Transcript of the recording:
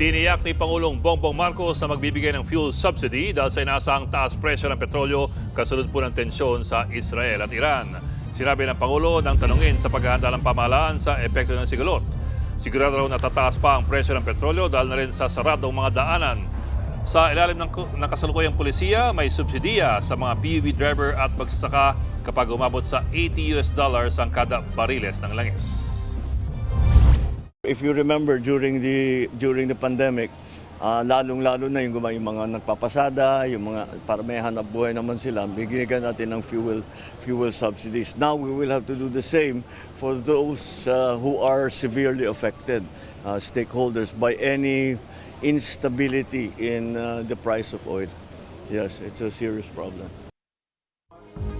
Tiniyak ni Pangulong Bongbong Marcos na magbibigay ng fuel subsidy dahil sa inaasahang taas presyo ng petrolyo kasunod po ng tensyon sa Israel at Iran. Sinabi ng Pangulo nang tanungin sa paghahanda ng pamahalaan sa epekto ng sigulot. Sigurado raw natataas pa ang presyo ng petrolyo dahil na rin sa saradong mga daanan. Sa ilalim ng, ng kasalukuyang polisiya, may subsidiya sa mga PUV driver at magsasaka kapag umabot sa 80 US dollars ang kada bariles ng langis. If you remember during the during the pandemic, ah, lalong-lalo na yung, yung mga nagpapasada, yung mga para may hanap buhay naman sila, bigyan natin ng fuel fuel subsidies. Now we will have to do the same for those ah, who are severely affected ah, stakeholders by any instability in ah, the price of oil. Yes, it's a serious problem.